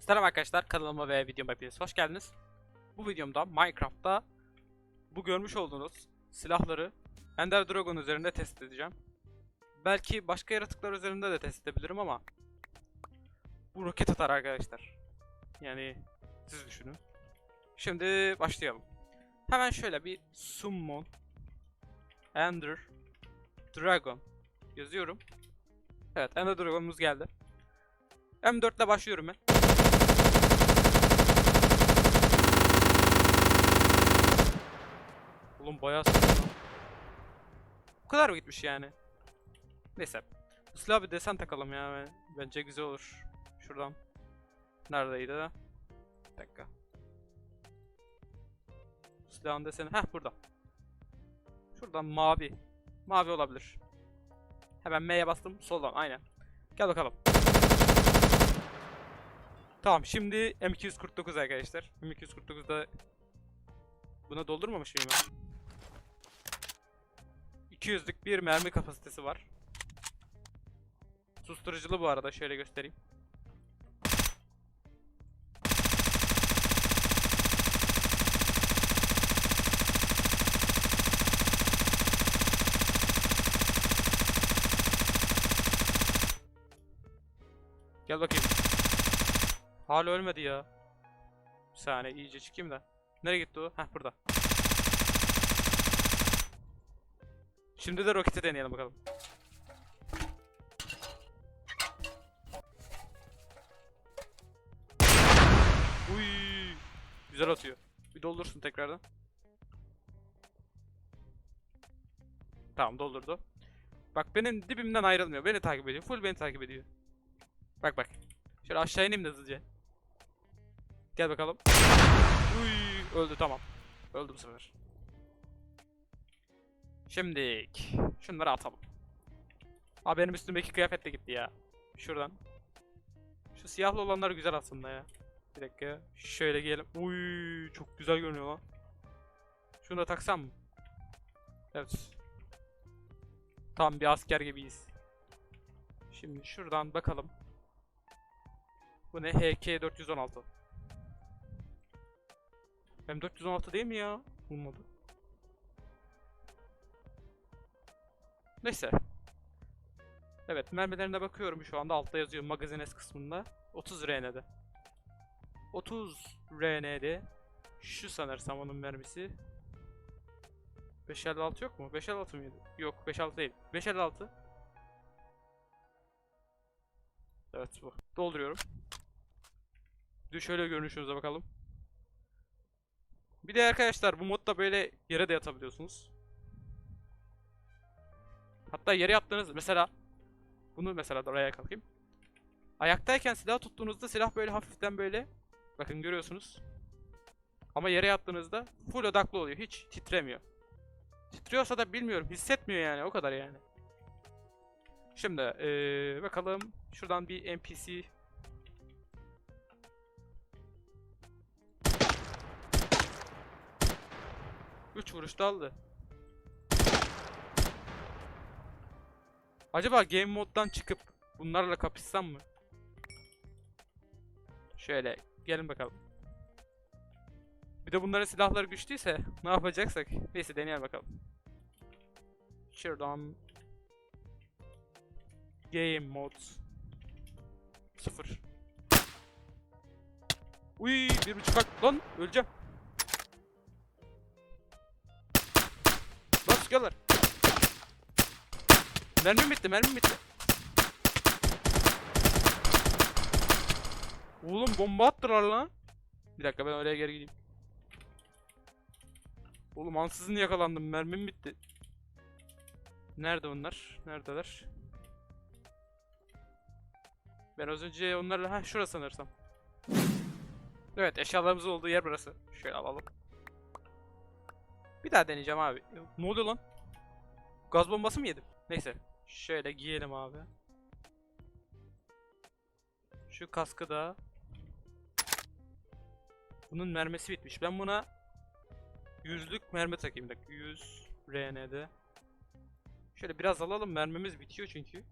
Selam arkadaşlar kanalıma ve videoma hepiniz hoş geldiniz. Bu videomda Minecraft'ta bu görmüş olduğunuz silahları Ender Dragon üzerinde test edeceğim. Belki başka yaratıklar üzerinde de test edebilirim ama bu roket atar arkadaşlar. Yani siz düşünün. Şimdi başlayalım. Hemen şöyle bir Summon Ender Dragon yazıyorum. Evet Ender Dragon'umuz geldi. M4 ile başlıyorum ben. Oğlum bayağı. Bu kadar mı gitmiş yani? Neyse. Bu silaha bir desen takalım ya. ben- Bence güzel olur. Şuradan. Neredeydi? Bir dakika. Silahın deseni. Heh burada. Şuradan mavi. Mavi olabilir. Hemen M'ye bastım. Soldan aynen. Gel bakalım. Tamam şimdi M249 arkadaşlar. M249'da buna doldurmamış mıyım ben? 200'lük bir mermi kapasitesi var. Susturuculu bu arada şöyle göstereyim. Gel bakayım. Hala ölmedi ya. Bir saniye iyice çıkayım da. Nereye gitti o? Heh burada. Şimdi de roketi deneyelim bakalım. Uy, güzel atıyor. Bir doldursun tekrardan. Tamam doldurdu. Bak benim dibimden ayrılmıyor. Beni takip ediyor. Full beni takip ediyor. Bak bak. Şöyle aşağı ineyim de hızlıca. Gel bakalım. Uy, öldü tamam. Öldü bu sefer. Şimdi şunları atalım. Abi benim üstümdeki kıyafet de gitti ya. Şuradan. Şu siyahlı olanlar güzel aslında ya. Bir dakika. Şöyle giyelim. Uy, çok güzel görünüyor lan. Şunu da taksam mı? Evet. Tam bir asker gibiyiz. Şimdi şuradan bakalım. Bu ne? HK 416. Hem 416 değil mi ya? Bulmadı. Neyse. Evet mermilerine bakıyorum şu anda altta yazıyor magazines kısmında. 30 RN'de. 30 RN'de. Şu sanırsam onun mermisi. 556 yok mu? 556 mıydı? Yok 556 değil. 556. Evet bu. Dolduruyorum. De şöyle görünüşünüze bakalım. Bir de arkadaşlar bu modda böyle yere de yatabiliyorsunuz. Hatta yere yattığınız mesela bunu mesela oraya kalkayım. Ayaktayken silah tuttuğunuzda silah böyle hafiften böyle bakın görüyorsunuz. Ama yere yattığınızda full odaklı oluyor. Hiç titremiyor. Titriyorsa da bilmiyorum. Hissetmiyor yani. O kadar yani. Şimdi eee, bakalım. Şuradan bir NPC Üç vuruşta aldı. Acaba game moddan çıkıp bunlarla kapışsam mı? Şöyle gelin bakalım. Bir de bunların silahları güçlüyse ne yapacaksak. Neyse deneyelim bakalım. Şuradan Game mod 0 Uy bir buçuk kalp lan öleceğim. Lan sıkıyorlar. Mermim bitti, mermim bitti. Oğlum bomba attılar lan. Bir dakika ben oraya geri gideyim. Oğlum ansızın yakalandım, mermim bitti. Nerede onlar? Neredeler? Ben az önce onlarla... Ha şurası sanırsam. Evet eşyalarımızın olduğu yer burası. Şöyle alalım. Bir daha deneyeceğim abi. Ne oluyor lan? Gaz bombası mı yedim? Neyse. Şöyle giyelim abi. Şu kaskı da. Bunun mermisi bitmiş. Ben buna yüzlük mermi takayım. Dakika. 100 RN'de. Şöyle biraz alalım. Mermimiz bitiyor çünkü.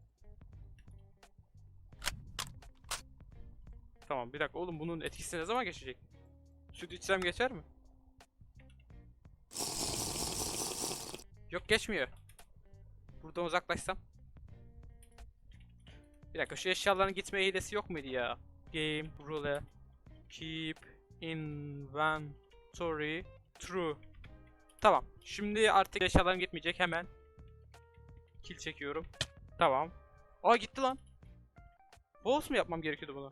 Tamam bir dakika oğlum bunun etkisi ne zaman geçecek? Süt içsem geçer mi? Yok geçmiyor. Buradan uzaklaşsam. Bir dakika şu eşyaların gitme hilesi yok muydu ya? Game rule keep inventory true. Tamam. Şimdi artık eşyalarım gitmeyecek hemen. Kill çekiyorum. Tamam. Aa gitti lan. False mu yapmam gerekiyordu bunu?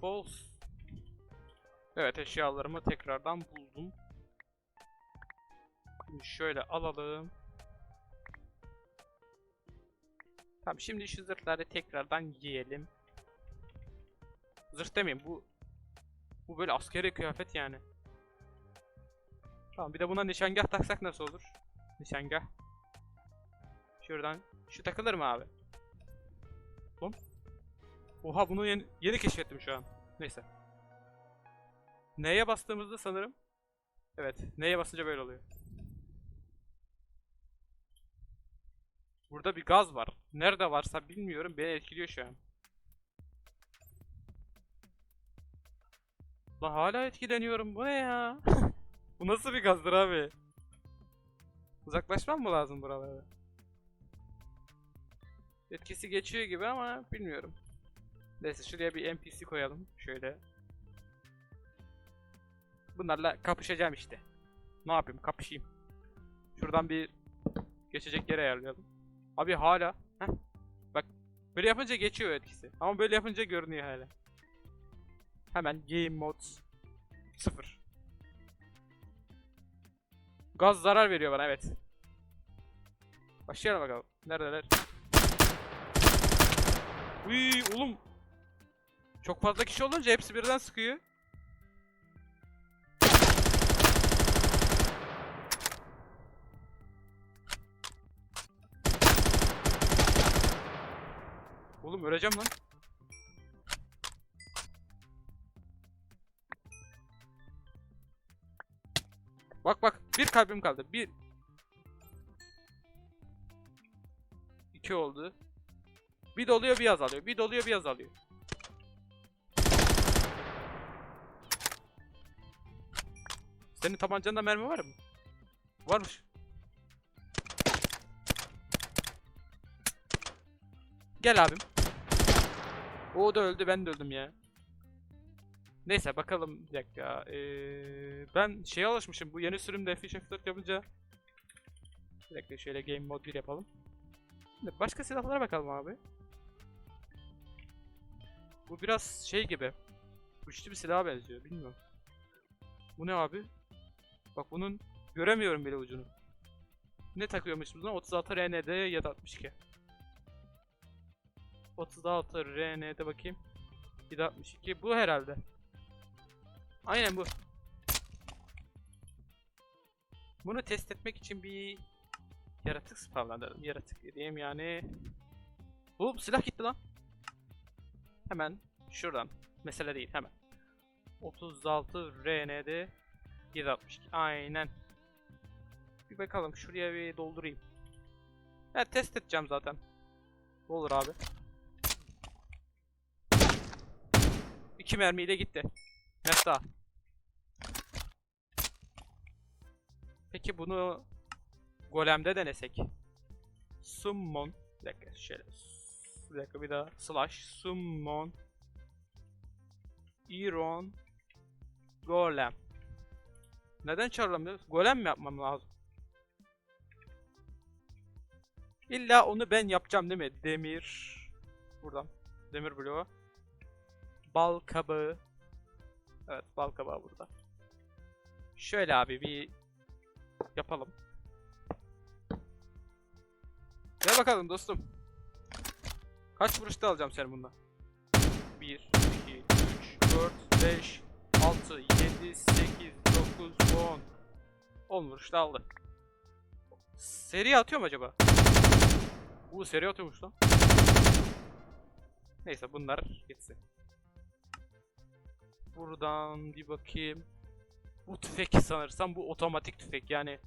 False. Evet eşyalarımı tekrardan buldum. Şimdi şöyle alalım. Tamam şimdi şu zırhları tekrardan giyelim. Zırh demeyeyim bu bu böyle askeri kıyafet yani. Tamam bir de buna nişangah taksak nasıl olur? Nişangah. Şuradan şu takılır mı abi? Oğlum. Oha bunu yeni, yeni keşfettim şu an. Neyse. Neye bastığımızda sanırım. Evet. Neye basınca böyle oluyor. Burada bir gaz var. Nerede varsa bilmiyorum. Beni etkiliyor şu an. Lan hala etkileniyorum. Bu ne ya? Bu nasıl bir gazdır abi? Uzaklaşmam mı lazım buralara? Etkisi geçiyor gibi ama bilmiyorum. Neyse şuraya bir NPC koyalım. Şöyle. Bunlarla kapışacağım işte. Ne yapayım kapışayım. Şuradan bir geçecek yere ayarlayalım. Abi hala. Heh. Bak böyle yapınca geçiyor etkisi. Ama böyle yapınca görünüyor hala. Hemen game mode 0. Gaz zarar veriyor bana evet. Başlayalım bakalım. Neredeler? Uy oğlum. Çok fazla kişi olunca hepsi birden sıkıyor. Oğlum öleceğim lan. Bak bak bir kalbim kaldı. Bir. İki oldu. Bir doluyor bir azalıyor. Bir doluyor bir azalıyor. Senin tabancanda mermi var mı? Varmış. Gel abim. O da öldü ben de öldüm ya. Neyse bakalım bir dakika. Ee, ben şeye alışmışım bu yeni sürümde F4 yapınca. Bir dakika şöyle game mode 1 yapalım. Şimdi başka silahlara bakalım abi. Bu biraz şey gibi. Güçlü bir silaha benziyor bilmiyorum. Bu ne abi? Bak bunun göremiyorum bile ucunu. Ne takıyormuş buna? 36 RND 762. 36 RND bakayım. 762 bu herhalde. Aynen bu. Bunu test etmek için bir yaratık spamladım. Yaratık dediğim yani. Bu silah gitti lan. Hemen şuradan. Mesele değil hemen. 36 RND 762. Aynen. Bir bakalım şuraya bir doldurayım. Ya test edeceğim zaten. Olur abi. İki mermiyle gitti. Mesela. Peki bunu golemde denesek. Summon. Bir dakika şöyle. Bir dakika bir daha. Slash summon. Iron. Golem. Neden çağrılamıyoruz? Golem mi yapmam lazım? İlla onu ben yapacağım değil mi? Demir. Buradan. Demir bloğu. Bal kabağı. Evet bal kabağı burada. Şöyle abi bir yapalım. Gel bakalım dostum. Kaç vuruşta alacağım seni bundan? 1, 2, 3, 4, 5, 6, 7, 8, 9, 10. 10 vuruşta aldı. Seri atıyor mu acaba? Bu seri atıyormuş lan. Neyse bunlar gitsin. Buradan bir bakayım. Bu tüfek sanırsam bu otomatik tüfek yani.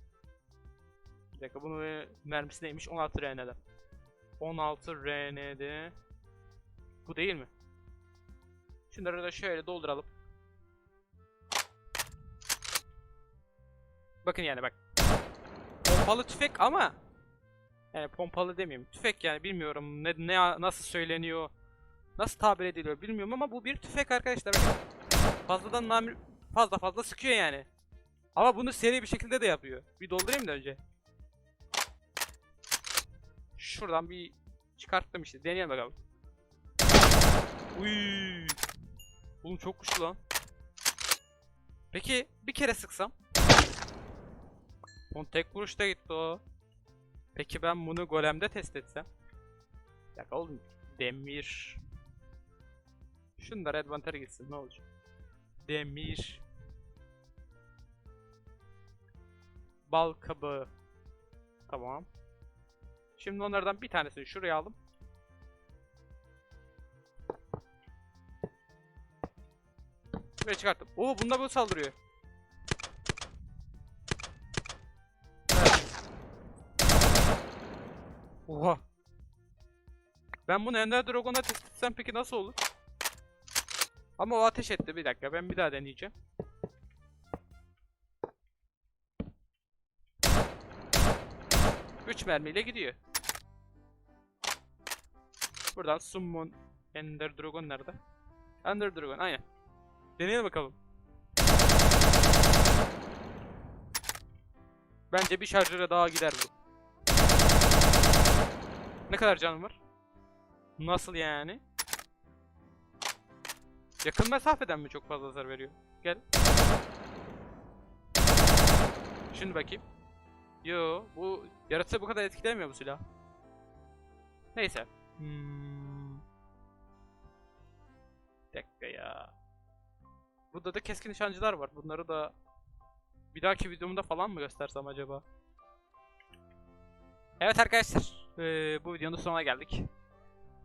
Bir dakika bunun mermisi neymiş? 16 RN'de. 16 RN'de. Bu değil mi? Şunları da şöyle dolduralım. Bakın yani bak. Pompalı tüfek ama yani pompalı demeyeyim. Tüfek yani bilmiyorum ne, ne nasıl söyleniyor. Nasıl tabir ediliyor bilmiyorum ama bu bir tüfek arkadaşlar. Fazladan namir fazla fazla sıkıyor yani. Ama bunu seri bir şekilde de yapıyor. Bir doldurayım da önce. Şuradan bir çıkarttım işte. Deneyelim bakalım. Uy. Oğlum çok güçlü lan. Peki bir kere sıksam? On tek vuruşta gitti o. Peki ben bunu golemde test etsem? Dakika oğlum. Demir. Şunlar advantage gitsin ne olacak? Demir. Bal kabağı. Tamam. Şimdi onlardan bir tanesini şuraya aldım. Ve çıkarttım. Oo bunda bu saldırıyor. Evet. Oha. Ben bunu Ender Dragon'a test etsem peki nasıl olur? Ama o ateş etti bir dakika ben bir daha deneyeceğim. Üç mermiyle gidiyor. Buradan Summon Ender Dragon nerede? Ender Dragon aynen. Deneyelim bakalım. Bence bir şarjöre daha gider bu. Ne kadar canım var? Nasıl yani? Yakın mesafeden mi çok fazla hasar veriyor? Gel. Şimdi bakayım. Yo, bu yaratığı bu kadar etkilemiyor bu silah. Neyse. Hmm. Dakika ya. Burada da keskin nişancılar var. Bunları da bir dahaki videomda falan mı göstersem acaba? Evet arkadaşlar, eee, bu videonun sonuna geldik.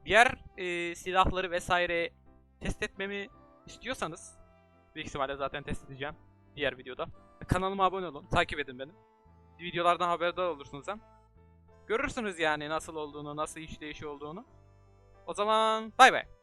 Diğer eee, silahları vesaire test etmemi istiyorsanız, büyük ihtimalle zaten test edeceğim diğer videoda. Kanalıma abone olun, takip edin beni. Videolardan haberdar olursunuz hem. Görürsünüz yani nasıl olduğunu, nasıl işleyişi olduğunu. O zaman bay bay.